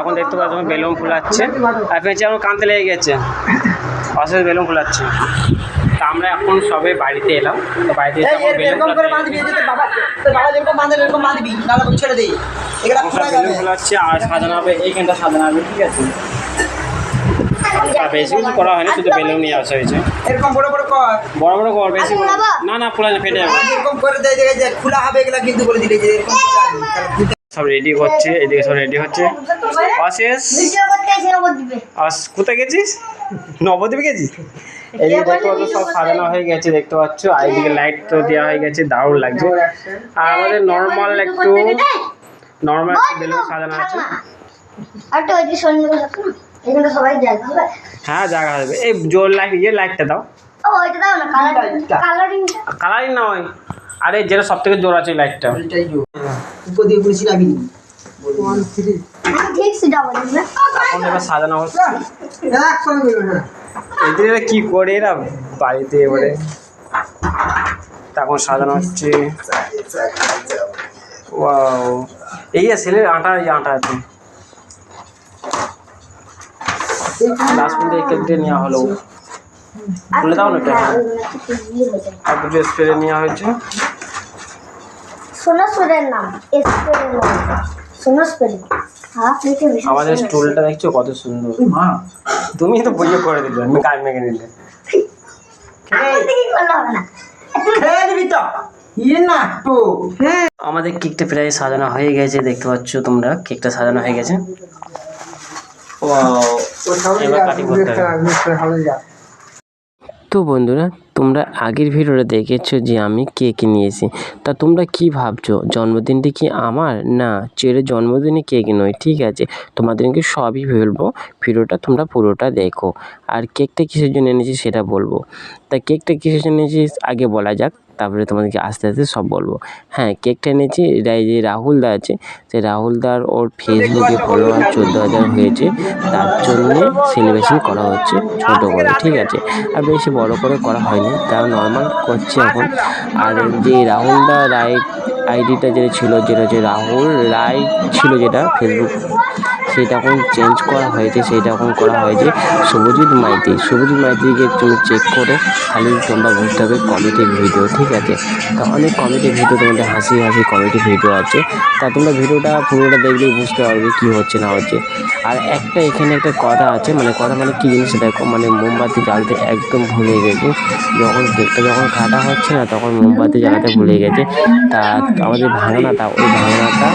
এখন দেখতে পাচ্ছ বেলুন ফুলাচ্ছে। আর পেঁচে আমার কানতে লেগে গেছে। অশেষ বেলুন ফুলাচ্ছে। তা আমরা এখন সবে বাড়িতে এলাম। তো বাড়িতে বেলুন ফুলাচ্ছে আর সাজানো হবে এইখানটা সাজানো হবে ঠিক আছে? বেশি কিছু করা হয়নি শুধু বেলুন নিয়ে আসা হয়েছে। এরকম বড় বড় কর। বড় বড় কর বেশি? না না ফুলা ফেটে যাবে। এরকম করে দেয় দেখে যে খোলা হবে এগুলা কিন্তু করে দিলে যে এরকম সব রেডি করছে এদিকে সব রেডি হচ্ছে। অশেষ আস কোথায় গেছিস? নবদ্বীপে গেছিস? এদিকে দেখতে পাচ্ছ সব সাজানো হয়ে গেছে দেখতে পাচ্ছ। আর এদিকে লাইট তো দেওয়া হয়ে গেছে দারুণ লাগছে। আর আমাদের নর্মাল একটু নর্মাল একটু বেলুন সাজানো আছে। আর তো ওইদিকে সৈন্য এখানে সবাই যায় হবে হ্যাঁ জায়গা হবে এই জোর লাইট ইয়ে লাইটটা দাও ও ওইটা দাও। না কালার কালারিং নয় আরে যেটা সব থেকে জোর আছে লাইটটা উপর দিয়ে পুরো ছিলাবি নি ঠিক সেটা বলিস না এখন এবার সাজানো হচ্ছে এদের কি করে? এরা বাড়িতে এবারে তখন সাজানো হচ্ছে। ওয়াও। এই ছেলের আটা এই আটা আছে। লাস্ট পর্যন্ত এই কেকটা নেওয়া হলো। খুলে দাও না এটা আর দুটো স্প্রে নেওয়া হয়েছে। সোনা নাম স্পেলের নাম। সোনা স্পেলিং হ্যাঁ লিখে আমাদের স্টুলটা দেখছ? কত সুন্দর। মা। তুমি তো বইয়ে করে দিলে আমি কাজ মেখে নিলে। ইয়ে হ্যাঁ আমাদের কেকটা প্রায় সাজানো হয়ে গেছে দেখতে পাচ্ছ তোমরা? কেকটা সাজানো হয়ে গেছে। Wow, এবার করতে তো বন্ধুরা তোমরা আগের ভিডিওটা দেখেছ যে আমি কেক নিয়েছি। তা তোমরা কি ভাবছ? জন্মদিনটি কি আমার? না চেরে জন্মদিনে কেক নয়, ঠিক আছে। তোমাদেরকে সবই বলব। ভিডিওটা তোমরা পুরোটা দেখো। আর কেকটা কিসের জন্য এনেছি সেটা বলব। তা কেকটা কিসের জন্য এনেছি আগে বলা যাক। তারপরে তোমাদেরকে আস্তে আস্তে সব বলব। হ্যাঁ কেকটা এনেছি, এটা যে রাহুল দা আছে, সেই রাহুল দার ওর ফেসবুকে ফলোয়ার চোদ্দ হাজার হয়েছে, তার জন্যে সেলিব্রেশন করা হচ্ছে ছোটো করে, ঠিক আছে? আর বেশি বড় করে করা হয়নি তাও নর্মাল করছে এখন। আর যে রাহুল দা রায় আইডিটা যেটা ছিল, যেটা হচ্ছে রাহুল রায় ছিল যেটা ফেসবুক সেটা এখন চেঞ্জ করা হয়েছে সেটা এখন করা হয়েছে শুভজিৎ মাইতি। শুভজিৎ মাইতিকে তুমি চেক করে, খালি তোমরা বুঝতে হবে কমেডি ভিডিও ঠিক আছে? তা অনেক কমেডি ভিডিও তোমাদের হাসি হাসি কমেডি ভিডিও আছে। তা তোমরা ভিডিওটা পুরোটা দেখলেই বুঝতে পারবে কী হচ্ছে, না হচ্ছে। আর একটা এখানে একটা কথা আছে মানে কথা মানে কী জিনিস দেখো মানে মোমবাতি জ্বালতে একদম ভুলে গেছে। যখন কেকটা যখন কাটা হচ্ছে না, তখন মোমবাতি জ্বালাতে ভুলে গেছে। তা আমাদের ভাঙনাটা ওই ভাঙনাটা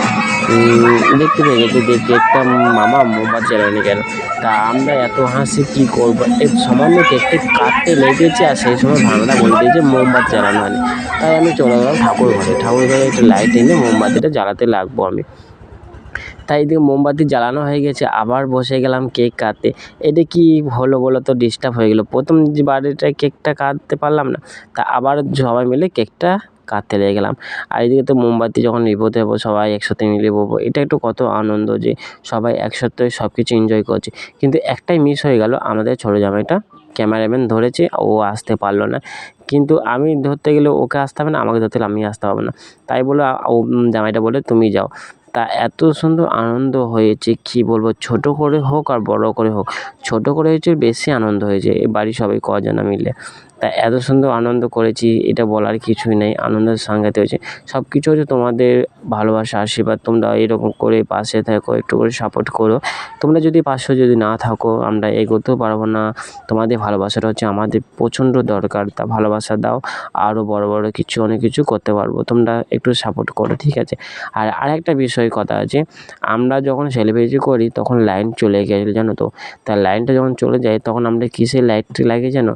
দেখতে পেয়ে গেছে যে কেকটা মামা মোমবাতি জ্বালানি কেন? তা আমরা এত হাসি কী করব? এই সামান্য কেকটা কাটতে লেগেছে আর সেই সময় ভাঙনা বলে দিয়েছে মোমবাতি জ্বালানো হয়নি। তাই আমি চলে গেলাম ঠাকুর ঘরে। ঠাকুর ঘরে একটা লাইট এনে মোমবাতিটা জ্বালাতে লাগবো আমি। তাই এদিকে মোমবাতি জ্বালানো হয়ে গেছে, আবার বসে গেলাম কেক কাটতে। এটা কি হলো বলো তো ডিস্টার্ব হয়ে গেলো। প্রথম যে বাড়িটায় কেকটা কাটতে পারলাম না, তা আবার সবাই মিলে কেকটা কাটতে লেগে গেলাম। আর এদিকে তো মোমবাতি যখন নিবোতে হব সবাই একসাথে মিলে বলব, এটা একটু কত আনন্দ যে সবাই একসাথে সব কিছু এনজয় করছে। কিন্তু একটাই মিস হয়ে গেল, আমাদের ছোটো জামাইটা। ক্যামেরাম্যান ধরেছে, ও আসতে পারল না। কিন্তু আমি ধরতে গেলে ওকে আসতে হবে না, আমাকে ধরতে গেলে আমি আসতে হবে না। তাই বলে ও জামাইটা বলে, তুমি যাও। তা এত সুন্দর আনন্দ হয়েছে, কি বলব, ছোট করে হোক আর বড় করে হোক। ছোট করে হয়েছে বেশি আনন্দ হয়েছে এই বাড়ির সবাই কজনা মিলে। তা এত সুন্দর আনন্দ করেছি, এটা বলার কিছুই নেই আনন্দের সাংঘাতে হয়েছে। সব কিছু হচ্ছে তোমাদের ভালোবাসা, আশীর্বাদ, তোমরা এরকম করে পাশে থাকো, একটু করে সাপোর্ট করো। তোমরা যদি পাশে যদি না থাকো, আমরা এগোতেও পারব না। তোমাদের ভালোবাসাটা হচ্ছে আমাদের প্রচণ্ড দরকার, তা ভালোবাসা দাও আরও বড় বড় কিছু, অনেক কিছু করতে পারব। তোমরা একটু সাপোর্ট করো, ঠিক আছে? আর আরেকটা বিষয় কথা আছে, আমরা যখন সেলিব্রেটি করি, তখন লাইন চলে গেছে, জানো তো? তা লাইনটা যখন চলে যায়, তখন আমরা কিসের লাইটটি লাগে জানো?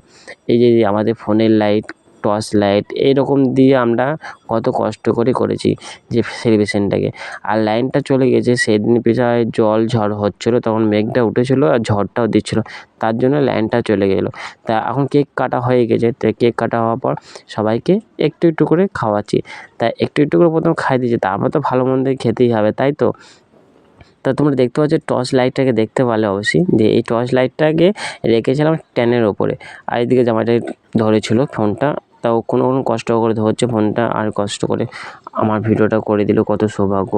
এই যে আমাদের ফোনের লাইট, টর্চ লাইট এইরকম দিয়ে আমরা কত কষ্ট করে করেছি যে সেলিব্রেশনটাকে। আর লাইনটা চলে গেছে, সেদিন পেছায় জল ঝড় হচ্ছিল, তখন মেঘটা উঠেছিলো আর ঝড়টাও দিচ্ছিল। তার জন্য লাইনটা চলে গেলো। তা এখন কেক কাটা হয়ে গেছে, তো কেক কাটা হওয়ার পর সবাইকে একটু একটু করে খাওয়াচ্ছি। তা একটু একটু করে প্রথম খাই দিয়েছি, তারপর তো ভালো মন্দ খেতেই হবে, তাই তো? তা তোমরা দেখতে পাচ্ছ টর্চ লাইটটাকে দেখতে পারলে অবশ্যই যে এই টর্চ লাইটটাকে রেখেছিলাম ট্যানের ওপরে। আর এদিকে জামাটা ধরেছিল ফোনটা তাও কোনো কোনো কষ্ট করে ধরছে ফোনটা আর কষ্ট করে আমার ভিডিওটা করে দিল, কত সৌভাগ্য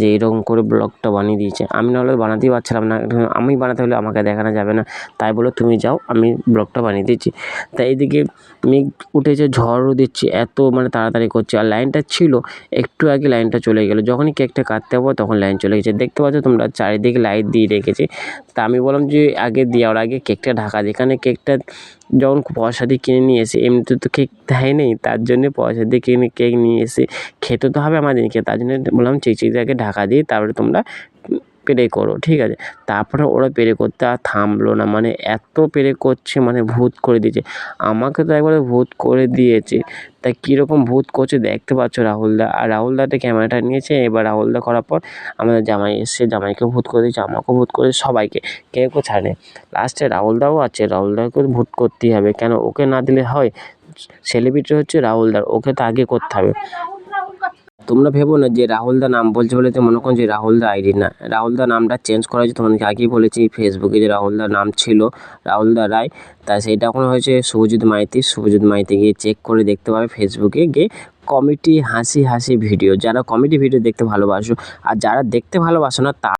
যে এরকম করে ব্লগটা বানিয়ে দিয়েছে। আমি নাহলে বানাতেই পারছিলাম না আমি বানাতে হলে আমাকে দেখানো যাবে না। তাই বলে তুমি যাও, আমি ব্লগটা বানিয়ে দিচ্ছি। তাই এদিকে মেঘ উঠেছে, ঝড়ও দিচ্ছে, এত মানে তাড়াতাড়ি করছে। আর লাইনটা ছিল, একটু আগে লাইনটা চলে গেলো। যখনই কেকটা কাটতে যাব তখন লাইন চলে গেছে। দেখতে পাচ্ছ তোমরা চারিদিকে লাইট দিয়ে রেখেছে। তা আমি বললাম যে আগে দেওয়ার আগে কেকটা ঢাকা এখানে কেকটা যখন পয়সা দিয়ে কিনে নিয়ে এসে, এমনিতে তো কেক দেয় নেই, তার জন্যে পয়সা দিয়ে কিনে, কেক নিয়ে এসে, খেতে তো হবে আমাদেরকে, তার জন্য বললাম চিচিটাকে ঢাকা দিয়ে তারপরে তোমরা পেরে করো, ঠিক আছে? তারপরে ওরা পেরে করতে আর থামলো না মানে এত পেরে করছে মানে ভূত করে দিয়েছে। আমাকে তো একবারে ভূত করে দিয়েছে। তা কীরকম ভূত করছে দেখতে পাচ্ছ রাহুলদা। আর রাহুলদাতে ক্যামেরাটা নিয়েছে, এবার রাহুলদা করার পর আমাদের জামাই এসছে জামাইকেও ভূত করে দিয়েছে, আমাকেও ভূত করে সবাইকে। কেউ কেউ ছাড়ে লাস্টে রাহুলদাও আছে, রাহুলদাকে ভূত করতেই হবে। কেন? ওকে না দিলে হয়, সেলিব্রিটি হচ্ছে রাহুলদার, ওকে তো আগে করতে হবে। তোমরা ভেবো না যে রাহুলদা নাম বলছে বলে তো মনে করো যে রাহুল দা আইডি না। রাহুল দা নামটা চেঞ্জ করা হয়েছে, তোমাদেরকে আগেই বলেছি ফেসবুকে যে রাহুলদার নাম ছিল রাহুলদা রায়, তা সেটা এখন হয়েছে শুভজিৎ মাইতি। শুভজিৎ মাইতি গিয়ে চেক করে দেখতে পাবে ফেসবুকে গিয়ে কমেডি হাসি হাসি ভিডিও যারা কমেডি ভিডিও দেখতে ভালোবাসো, আর যারা দেখতে ভালোবাসো না, তা